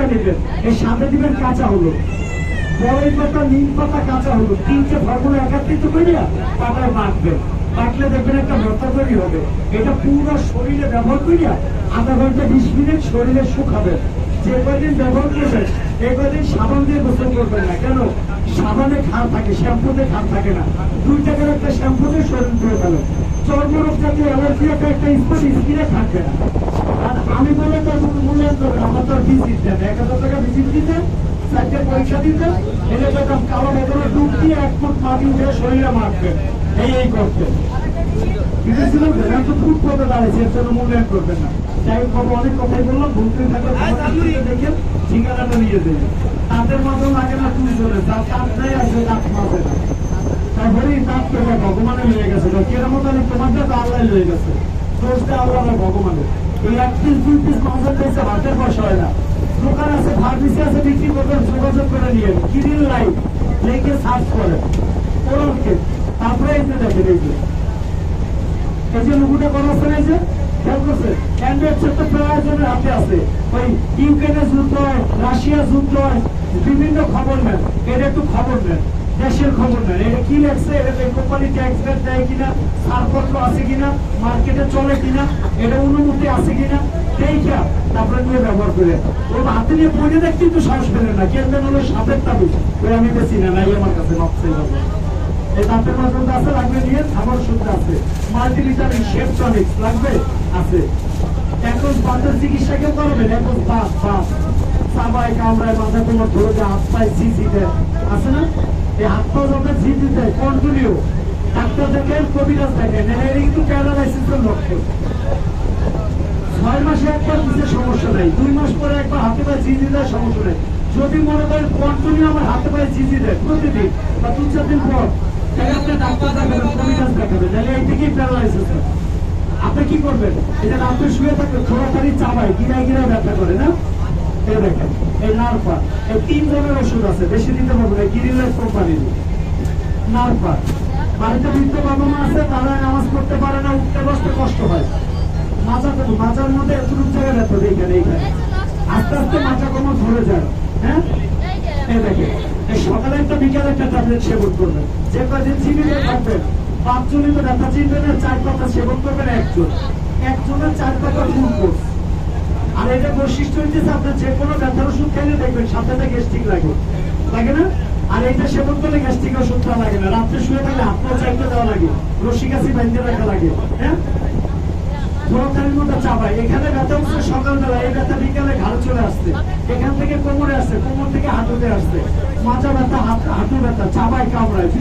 পাতা নেবেন। এই সাথে দিবেন কাঁচা হলো বড়ই পাতা, নিম পাতা, কাঁচা হলো তিনটে ফর্মুলা একাত্রিত করিয়া পাতায় বাঁটবেন বাটলে দেখবেন একটা ভর্তা তৈরি হবে। এটা পুরো শরীরে ব্যবহার করিয়া আধা ঘণ্টা বিশ মিনিট শরীরে শুকাবে। যে কদিন ব্যবহার করবেন এই কদিন সাবান দিয়ে গোসল করবেন না। কেন? সাবানে খার থাকে, শ্যাম্পুতে খার থাকে না। দুই টাকার একটা শ্যাম্পুতে শরীর ধুয়ে ফেলো চর্মরোগ জাতীয় অ্যালার্জি একটা স্পট স্কিনে থাকবে না। আর আমি বলে তার মূল্যায়ন তো ভিজিট দেন এক হাজার টাকা ভিজিট চারটে পয়সা কালো ভেতরে ডুব দিয়ে এক ফুট মাটি উঠে শরীরে এই এই করতে। বিদেশিরা ভেড়া তো খুব পথে দাঁড়িয়েছে এর জন্য মূল্যায়ন করবেন না। যাই হোক অনেক কথাই বললাম ভুলতে থাকলে দেখেন ঠিকানাটা নিয়ে দেবে তাদের মতো লাগে না তুই চলে তার কাজটাই আছে দাঁত মাঝে না। তারপরে দাঁত পেলে ভগবানে লয়ে গেছে। কেরামত আলী তোমারটা তো আল্লাহ লয়ে গেছে। দোষটা আল্লাহ ভগবানের। এই এক দুই পিস পেয়েছে পয়সা হয় না। দোকান আছে ফার্মেসি আছে, বিক্রি করবেন, যোগাযোগ করে নিয়ে কিরিল সার্চ করে। কোরআনকে তারপরে দেখেন, এই যে। এই যে লুকুটা ওই ইউক্রেনের রাশিয়া বিভিন্ন খবর নেন। এটা একটু খবর নেন। দেশের খবর নেন। এটা কি লেখছে? এটা এই কোম্পানি ট্যাক্স রেট দেয় কিনা, ছাড়পত্র আছে কিনা মার্কেটে চলে কিনা, এটা অনুমতি আছে কিনা এইটা তারপরে নিয়ে ব্যবহার করে। ওর হাতে নিয়ে পড়ে দেখতে তো সাহস পেলেন না। কেন যেন হলো সাপের তাবিজ ওই আমি বেশি না, নাই আমার কাছে নকশাই বাবা। এই দাঁতের পর্যন্ত আছে, লাগবে নিয়ে শুদ্ধ আছে। লাগবে, আছে। এখন বাতের চিকিৎসা কেউ করবেন এখন ধরে যে ঝিঝি আছে না? যদি মনে করেন কন্টিনিউ আমার হাতে পায়ে ঝিঝি দেয় প্রতিদিন, বা দু চার দিন পর আপনি কি করবেন? এটা আপনি শুয়ে থাকবেন থোড়াখানি চাবায়, গিরায় গিরায় ব্যথা করে, না? এই দেখেন এই নারপা এই তিন ধরনের ওষুধ আছে, বেশি দিতে পারব না গিরিলের কোম্পানির নারপা বাড়িতে বৃদ্ধ বাবা মা আছে, তারা নামাজ পড়তে পারে না, উঠতে বসতে কষ্ট হয়। মাজা তো মাজার মধ্যে এতটুকু জায়গা দেখো, এইখানে এইখানে। আস্তে আস্তে মাজা কোমর ধরে যায় হ্যাঁ? এই দেখেন এই সকালে একটা, বিকালে একটা ট্যাবলেট সেবন করবেন। যে কদিন চিবিতে থাকবেন, পাঁচজনই তো ব্যথা না, চার পাতা সেবন করবেন একজন। একজনের চার পাতা ফুল আর এটা বৈশিষ্ট্য হচ্ছে আপনার যে কোনো ব্যথার ওষুধ খেলে দেখবেন সাথে গ্যাস্ট্রিক লাগে লাগে না? আর এইটা সেবন করলে গ্যাস্ট্রিক ওষুধটা লাগে না। রাত্রে শুয়ে থাকলে পা চাইতে দেওয়া লাগে। রশি কাশি বেঁধে রাখা লাগে। হ্যাঁ? চাপাই এখানে ব্যথা উঠছে বিকালে ঘাড় চলে আসছে। এখান থেকে কোমরে আসছে। কোমর থেকে হাঁটুতে আসছে। মাজা ব্যথা হাঁটু ব্যথা চাপাই কামড়ায়।